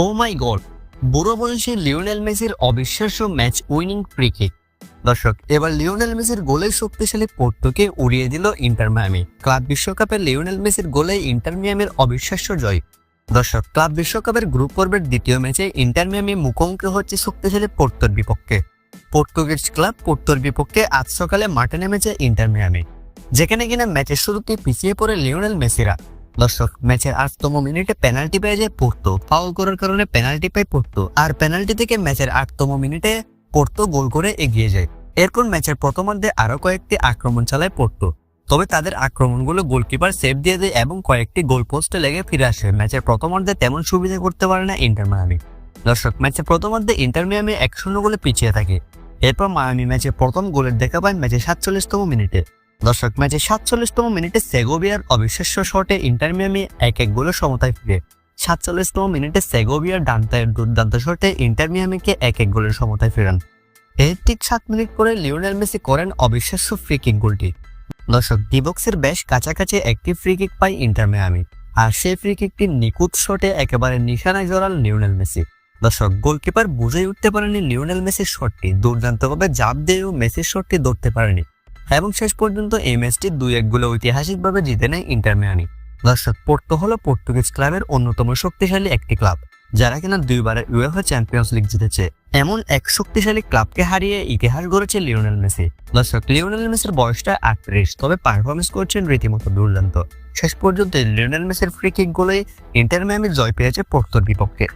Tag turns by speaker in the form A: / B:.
A: ও মাই god বুড়ো বয়সে Lionel মেসির অবিশ্বাস্য ম্যাচ উইনিং ফ্রি কিক দর্শক, এবার লিওনেল মেসির গোলে শক্তিশালী পোর্টোকে উড়িয়ে দিল ইন্টার মিয়ামি। ক্লাব বিশ্বকাপে লিওনেল মেসির গোলে ইন্টার মিয়ামির অবিশ্বাস্য জয়। দর্শক, ক্লাব বিশ্বকাপের গ্রুপ পর্বের দ্বিতীয় ম্যাচে ইন্টার মিয়ামি মুখোমুখি হচ্ছে শক্তিশালী পোর্টোর বিপক্ষে। পর্তুগিজ ক্লাব পোর্টোর বিপক্ষে আজ সকালে মাঠে নেমেছে ইন্টার মিয়ামি, যেখানে কিনা ম্যাচের শুরুতে পিছিয়ে পড়ে লিওনেল মেসিরা। দর্শক, ম্যাচের আটতম মিনিটে পেনাল্টি পেয়ে যায় পড়তো ফাউল করার কারণে পেনাল্টি পায় পড়তো আর পেনাল্টি থেকে ম্যাচের আটতম মিনিটে পড়তো গোল করে এগিয়ে যায়। এরপর ম্যাচের প্রথমার্ধে আরও কয়েকটি আক্রমণ চালায় পড়তো তবে তাদের আক্রমণগুলো গোলকিপার সেভ দিয়ে দেয় এবং কয়েকটি গোল পোস্টে লেগে ফিরে আসে। ম্যাচের প্রথমার্ধে তেমন সুবিধা করতে পারে না ইন্টার মায়ামি। দর্শক, ম্যাচের প্রথমার্ধে ইন্টার মিয়ামি এক শূন্য গোলে পিছিয়ে থাকে। এরপর মায়ামি ম্যাচে প্রথম গোলের দেখা পায় ম্যাচের সাতচল্লিশতম মিনিটে। দর্শক ম্যাচে সাতচল্লিশতম মিনিটে সেগোবিয়ার অবিশ্বাস্য শটে ইন্টার মিয়ামি এক এক গোলে সমতায় ফিরে। সাতচল্লিশতম মিনিটে সেগোবিয়ার ডানতায়ের দুর্দান্ত শটে ইন্টার মিয়ামিকে এক এক গোলের সমতায় ফেরান। এর ঠিক সাত মিনিট পরে লিওনেল মেসি করেন অবিশ্বাস্য ফ্রি কিক গোলটি। দর্শক ডিবক্সের বেশ কাছাকাছি একটি ফ্রি কিক পায় ইন্টার মিয়ামি আর সেই ফ্রি কিকটি নিখুঁত শটে একেবারে নিশানায় জড়াল লিওনেল মেসি। দর্শক, গোলকিপার বুঝেই উঠতে পারেনি লিওনেল মেসির শটটি। দুর্দান্তভাবে জাপ দিয়েও মেসির শটটি ধরতে পারেনি। এবং শেষ পর্যন্ত এই ম্যাচটি দুই এক ঐতিহাসিকভাবে জিতে নেয় ইন্টার মিয়ামি দর্শক, পোর্তো হলো পর্তুগিজ ক্লাবের অন্যতম শক্তিশালী একটি ক্লাব, যারা কিনা দুইবারের ইউএফএ চ্যাম্পিয়ন্স লিগ জিতেছে। এমন এক শক্তিশালী ক্লাবকে হারিয়ে ইতিহাস গড়েছে লিওনেল মেসি। দর্শক, লিওনেল মেসির বয়সটা আটত্রিশ, তবে পারফরমেন্স করছেন রীতিমতো দুর্দান্ত। শেষ পর্যন্ত লিওনেল মেসির ফ্রি কিক গোলে ইন্টার মিয়ামি জয় পেয়েছে পোর্তোর বিপক্ষে।